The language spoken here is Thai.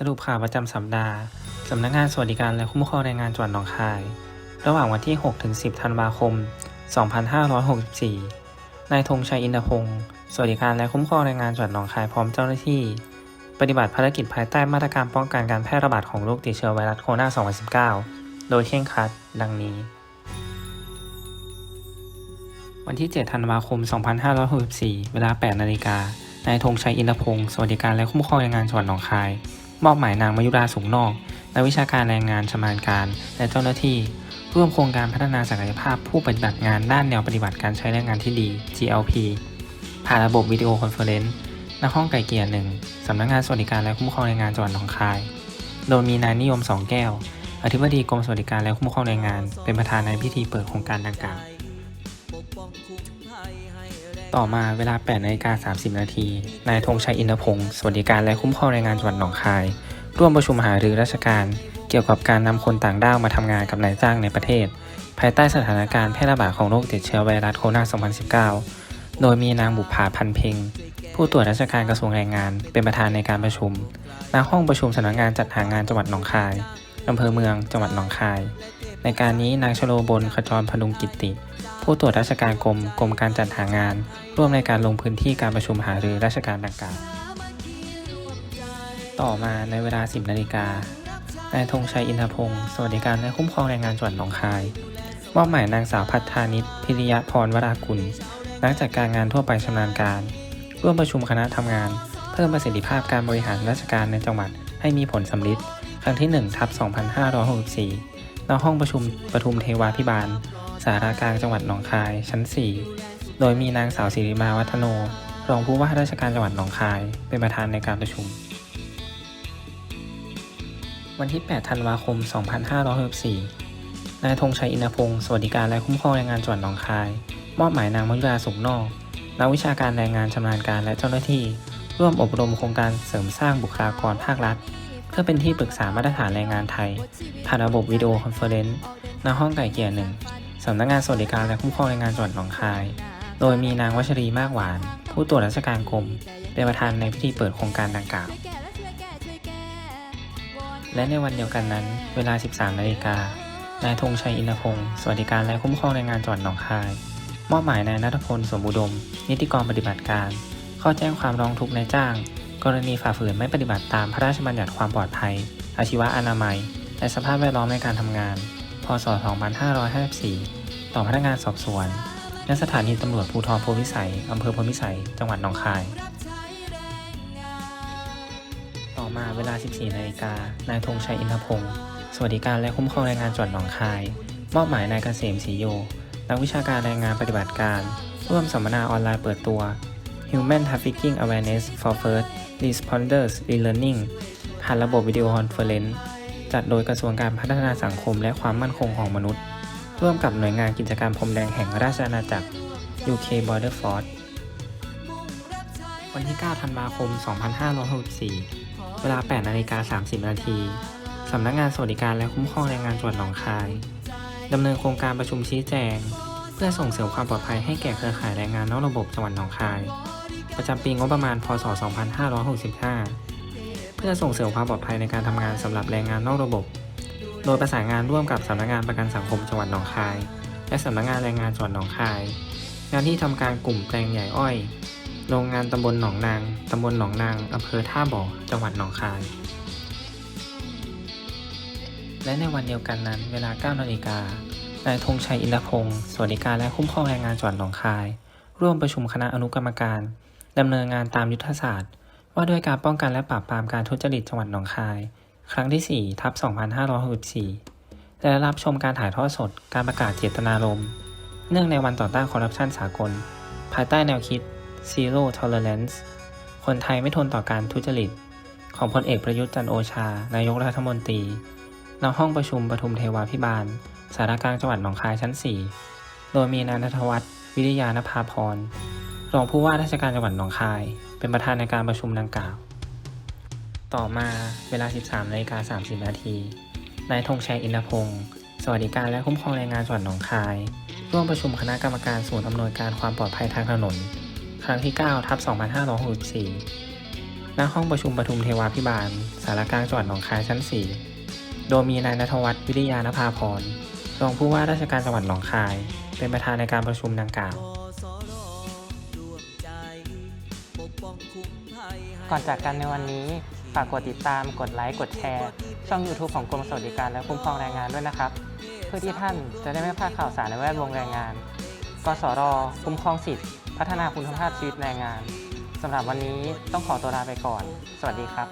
สรุปข่าวประจำสัปดาห์ สำนักงานสวัสดิการและคุ้มครองแรงงานจังหวัดหนองคาย ระหว่างวันที่6ถึง10 ธันวาคม 2564 นายธงชัยอินทพงศ์สวัสดิการและคุ้มครองแรงงานจังหวัดหนองคายพร้อมเจ้าหน้าที่ ปฏิบัติภารกิจภายใต้มาตรการป้องกันการแพร่ระบาดของโรคติดเชื้อไวรัสโคโรนา 2019 โดยเคร่งครัด ดังนี้ วันที่ 7 ธันวาคม 2564 เวลา 8 นาฬิกานายธงชัยอินทพงศ์สวัสดิการและคุ้มครองแรงงานจังหวัดหนองคาย มอบหมายนางมายุราสูงนอกนักวิชาการแรงงานชำนาญการ และเจ้าหน้าที่ ร่วมโครงการพัฒนาศักยภาพผู้ปฏิบัติงานด้านแนวปฏิบัติการใช้แรงงานที่ดี GLP ผ่านระบบวิดีโอคอนเฟอเรนซ์ณห้องไก่เกียร์หนึ่งสำนักงานสวัสดิการและคุ้มครองแรงงานจังหวัดหนองคาย โดยมีนายนิยมสองแก้ว อธิบดีกรมสวัสดิการและคุ้มครองแรงงาน เป็นประธานในพิธีเปิดโครงการดังกล่าว ต่อมาเวลา8นาฬิกา30 นาที นายธงชัยอินทพงศ์สวัสดิการและคุ้มครองแรงงานจังหวัดหนองคาย ร่วมประชุมหารือราชการ เกี่ยวกับการนำคนต่างด้าวมาทำงานกับนายจ้างในประเทศ ภายใต้สถานการณ์แพร่ระบาดของโรคติดเชื้อไวรัสโคโรนา 2019 โดยมีนางบุภาพันเพ็งผู้ตรวจราชการกระทรวงแรงงานเป็นประธานในการประชุมณห้องประชุมสำนักงานจัดหางานจังหวัดหนองคายอำเภอเมืองจังหวัดหนองคาย ในการนี้นางชโลบลขจรพดุงกิตติ ผู้ตรวจราชการกรมกรมการจัดหางาน ร่วมในการลงพื้นที่การประชุมหารือราชการดังกล่าวต่อมาในเวลา 10นาฬิกานายธงชัยอินทพงศ์สวัสดิการและคุ้มครองแรงงานจังหวัดหนองคายมอบหมายนางสาวพัฒานิชพิริยะพรวรากุลนักจัดการงานทั่วไปชำนาญการ ร่วมประชุมคณะทำงาน เพิ่มประสิทธิภาพการบริหารราชการในจังหวัดให้มีผลสำลิดครั้งที่1ทับ2564 ณห้องประชุมปทุมเทวาพิบาล สารากลางจังหวัดหนองคาย ชั้น 4 โดยมีนางสาวศิริมาวัฒโน รองผู้ว่าราชการจังหวัดหนองคาย เป็นประธานในการประชุม วันที่ 8 ธันวาคม 2564นายธงชัยอินทพงศ์สวัสดิการและคุ้มครองแรงงานจังหวัดหนองคาย มอบหมายนางมยุราสุขนอกนักวิชาการแรงงานชำนาญการและเจ้าหน้าที่ ร่วมอบรมโครงการเสริมสร้างบุคลากรภาครัฐ พื่อเป็นที่ปรึกษามาตรฐานแรงงานไทย ผ่านระบบวิดีโอคอนเฟอเรนซ์ณห้องไก่เกียร์หนึ่งสำนักงานสวัสดิการและคุ้มครองแรงงานจังหวัดหนองคาย โดยมีนางวัชรีมากหวาน ผู้ตรวจราชการกรมเป็นประธานในพิธีเปิดโครงการดังกล่าว และในวันเดียวกันนั้น เวลา 13 นาฬิกา นายธงชัยอินทพงศ์สวัสดิการและคุ้มครองแรงงานจังหวัดหนองคาย มอบหมายนายนัทพลสมบุดม นิติกรปฏิบัติการ ข้าแจ้งความร้องทุกข์นายจ้าง กรณีฝ่าฝืนไม่ปฏิบัติตามพระราชบัญญัติความปลอดภัย อาชีวะอนามัย และสภาพแวดล้อมในการทำงาน พศ 2554 ต่อพนักงานสอบสวนและสถานีตำรวจภูธรโพธิ์พิสัยอำเภอโพธิ์พิสัย จังหวัดหนองคาย ต่อมาเวลา 14 นาฬิกา นายธงชัยอินทพงศ์ สวัสดิการและคุ้มครองแรงงานจังหวัดหนองคาย มอบหมายนายเกษมศรีโย นักวิชาการแรงงานปฏิบัติการ ร่วมสัมมนาออนไลน์เปิดตัว Human Trafficking Awareness for First Responders e-learning ผ่านระบบวิดีโอคอนเฟอเรนซ์จัดโดยกระทรวงการพัฒนาสังคมและความมั่นคงของมนุษย์ ร่วมกับหน่วยงานกิจกรรพรมแดงแห่งราชอาณาจักร UK Border Force วันที่ 9 ธันวาคม 2564 เวลา 8 นาฬิกา 30 นาที สำนักงานสวัสดิการและคุ้มครองแรงงานจังหวัดหนองคาย ดำเนินโครงการประชุมชี้แจง เพื่อส่งเสริมความปลอดภัยให้แก่เครือข่ายแรงงานนอกระบบจังหวัดหนองคาย ประจำปีงบประมาณ พศ 2565 เพื่อส่งเสริมความปลอดภัยในการทำงานสำหรับแรงงานนอกระบบ โดยประสานงานร่วมกับสำนักงานประกันสังคมจังหวัดหนองคาย และสำนักงานแรงงานจังหวัดหนองคายงานที่ทำการกลุ่มแปลงใหญ่อ้อย โรงงานตำบลหนองนาง ตำบลหนองนางอำเภอท่าบ่อ จังหวัดหนองคาย และในวันเดียวกันนั้น เวลา 9 นาฬิกานายธงชัยอินทพงศ์สวัสดิการและคุ้มครองแรงงานจังหวัดหนองคาย ร่วมประชุมคณะอนุกรรมการ ดำเนินงานตามยุทธศาสตร์ ว่าด้วยการป้องกันและปราบปรามการทุจริตจังหวัดหนองคาย ครั้งที่ 4 ทับ 2564 และรับชมการถ่ายทอดสดการประกาศเจตนารมณ์เนื่องในวันต่อต้านคอร์รัปชันสากล ภายใต้แนวคิด Zero Tolerance คนไทยไม่ทนต่อการทุจริต ของพลเอกประยุทธ์จันโอชา นายกรัฐมนตรีณห้องประชุมปทุมเทวาพิบาล สารกลางจังหวัดหนองคายชั้น 4 โดยมีนายนทวัฒน์วิริยานภาพร รองผู้ว่าราชการจังหวัดหนองคาย เป็นประธานในการประชุมดังกล่าว ต่อมาเวลา 13นาฬิกา30 นาทีนายธงชัยอินทพงศ์สวัสดิการและคุ้มครองแรงงานจังหวัดหนองคาย ร่วมประชุมคณะกรรมการศูนย์อำนวยการความปลอดภัยทางถนน ครั้งที่ 9 ทับ 2564ณห้องประชุมปทุมเทวาพิบาล สารกลางจังหวัดหนองคายชั้น 4 โดยมีนายณัฐวัฒน์วิริยานภาพรรองผู้ว่าราชการจังหวัดหนองคาย เป็นประธานในการประชุมดังกล่าว ก่อนจากกันในวันนี้ ฝากกดติดตาม กดไลค์ กดแชร์ ช่อง YouTube ของกรมสวัสดิการและคุ้มครองแรงงานด้วยนะครับ เพื่อที่ท่านจะได้ไม่พลาดข่าวสารในแวดวงแรงงาน กสร คุ้มครองสิทธิพัฒนาคุณภาพชีวิตแรงงานสำหรับวันนี้ต้องขอตัวลาไปก่อน สวัสดีครับ